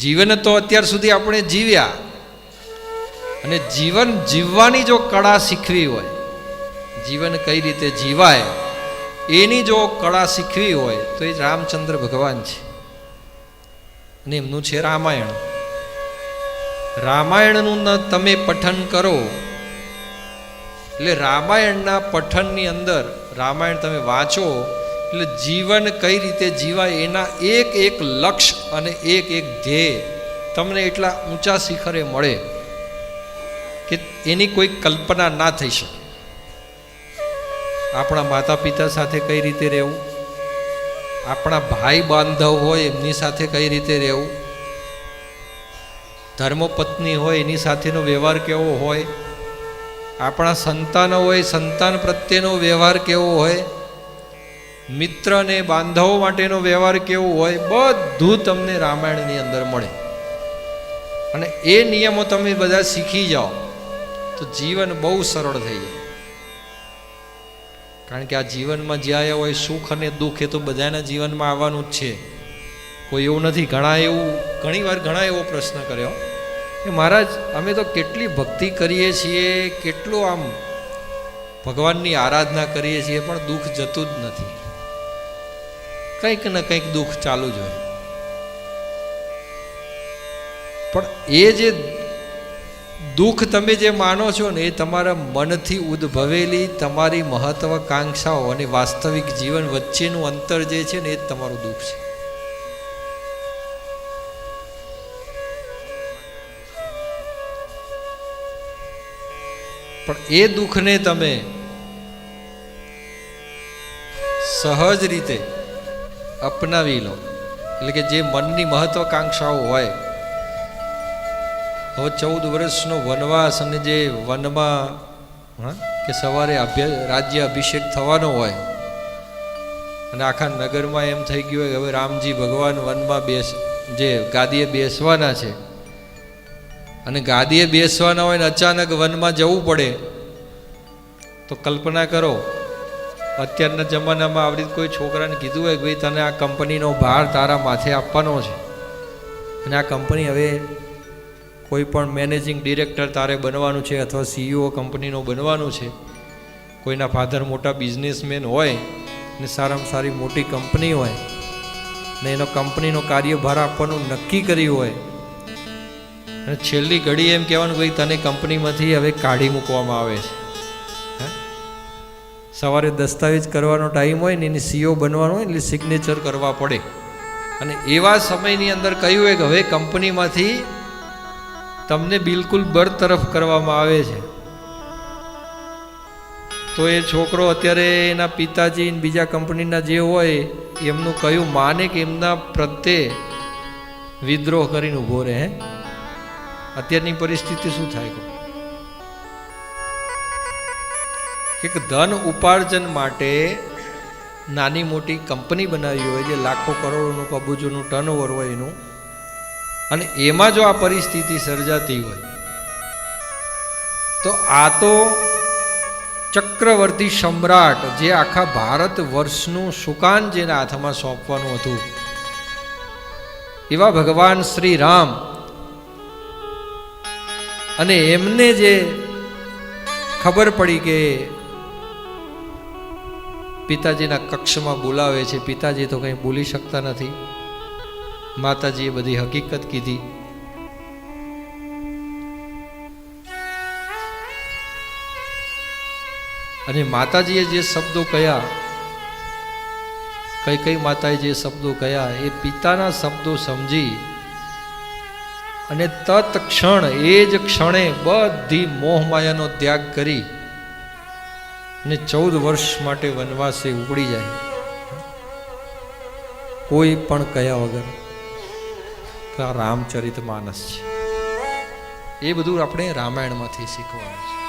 જીવન તો અત્યાર સુધી આપણે જીવ્યા. અને જીવન જીવવાની જો કળા શીખવી હોય, જીવન કઈ રીતે જીવાય, એની જો કળા શીખવી હોય, તો એ રામચંદ્ર ભગવાન છે. અને એમનું છે રામાયણ. રામાયણનું તમે પઠન કરો. એટલે રામાયણના પઠનની અંદર, રામાયણ તમે વાંચો એટલે જીવન કઈ રીતે જીવાય એના એક એક લક્ષ્ય અને એક એક ધ્યેય તમને એટલા ઊંચા શિખરે મળે કે એની કોઈ કલ્પના ના થઈ શકે. આપણા માતા પિતા સાથે કઈ રીતે રહેવું? આપણા ભાઈ બાંધવ હોય એમની સાથે કઈ રીતે રહેવું? ધર્મપત્ની હોય એની સાથેનો વ્યવહાર કેવો હોય? આપણા સંતાનો હોય સંતાન પ્રત્યેનો વ્યવહાર કેવો હોય? મિત્ર અને બાંધવો માટેનો વ્યવહાર કેવો હોય, બધું તમને રામાયણની અંદર મળે. અને એ નિયમો તમે બધા શીખી જાઓ, તો જીવન બહુ સરળ થઈ જાય. કારણ કે આ જીવનમાં જે આવ્યા હોય સુખ અને દુઃખ, એ તો બધાના જીવનમાં આવવાનું જ છે. કોઈ એવું નથી. ઘણા એવું ઘણી વાર ઘણા એવો પ્રશ્ન કર્યો કે મહારાજ, અમે તો કેટલી ભક્તિ કરીએ છીએ, કેટલું આમ ભગવાનની આરાધના કરીએ છીએ, પણ દુઃખ જતું જ નથી. કંઈક ને કંઈક દુઃખ ચાલુ જ હોય. પણ એ જે દુઃખ તમે જે માનો છો ને, એ તમારા મનથી ઉદ્ભવેલી તમારી મહત્વકાંક્ષાઓ અને વાસ્તવિક જીવન વચ્ચેનું અંતર જે છે ને, એ જ તમારું દુઃખ છે. પણ એ દુઃખને તમે સહજ રીતે અપનાવી લો. એટલે કે જે મનની મહત્વાકાંક્ષાઓ હોય. હવે ચૌદ વર્ષનો વનવાસ અને જે વનમાં, હા, કે સવારે રાજ્ય અભિષેક થવાનો હોય. અને આખા નગરમાં એમ થઈ ગયું હોય હવે રામજી ભગવાન વનમાં બેસ, જે ગાદીએ બેસવાના છે. અને ગાદીએ બેસવાના હોય ને અચાનક વનમાં જવું પડે, તો કલ્પના કરો. અત્યારના જમાનામાં આવી કોઈ છોકરાને કીધું હોય કે ભાઈ, તને આ કંપનીનો ભાર તારા માથે આપવાનો છે અને આ કંપની હવે કોઈ પણ મેનેજિંગ ડિરેક્ટર તારે બનવાનું છે અથવા સીઈઓ કંપનીનો બનવાનું છે, કોઈના ફાધર મોટા બિઝનેસમેન હોય ને સારામાં સારી મોટી કંપની હોય ને એનો કંપનીનો કાર્યભાર આપવાનું નક્કી કર્યું હોય અને છેલ્લી ઘડી એમ કહેવાનું ભાઈ, તને કંપનીમાંથી હવે કાઢી મૂકવામાં આવે છે? સવારે દસ્તાવેજ કરવાનો ટાઈમ હોય ને એની સીઓ બનવાનો હોય એટલે સિગ્નેચર કરવા પડે. અને એવા સમયની અંદર કહ્યું હોય કે હવે કંપનીમાંથી તમને બિલકુલ બરતરફ કરવામાં આવે છે. તો એ છોકરો અત્યારે એના પિતાજી બીજા કંપનીના જે હોય, એમનું કયું માને કે એમના પ્રત્યે વિદ્રોહ કરીને ઊભો રહે અત્યારની પરિસ્થિતિ શું થાય કહો? એક ધન ઉપાર્જન માટે નાની મોટી કંપની બનાવી હોય જે લાખો કરોડોનું કબૂજોનું ટર્નઓવર હોય એનું, અને એમાં જો આ પરિસ્થિતિ સર્જાતી હોય, તો આ તો ચક્રવર્તી સમ્રાટ જે આખા ભારત વર્ષનું સુકાન જેના હાથમાં સોંપવાનું હતું, એવા ભગવાન શ્રી રામ અને એમને જે ખબર પડી કે પિતાજીના કક્ષમાં બોલાવે છે. પિતાજી તો કંઈ બોલી શકતા નથી. માતાજીએ બધી હકીકત કીધી. અને માતાજીએ જે શબ્દો કયા, કઈ કઈ માતાએ જે શબ્દો કયા, એ પિતાના શબ્દો સમજી અને તત્ક્ષણ એ જ ક્ષણે બધી મોહમાયાનો ત્યાગ કરી અને ચૌદ વર્ષ માટે વનવાસે ઉપડી જાય. કોઈ પણ કયા વગર આ રામચરિત માનસ છે. એ બધું આપણે રામાયણમાંથી શીખવાનું છે.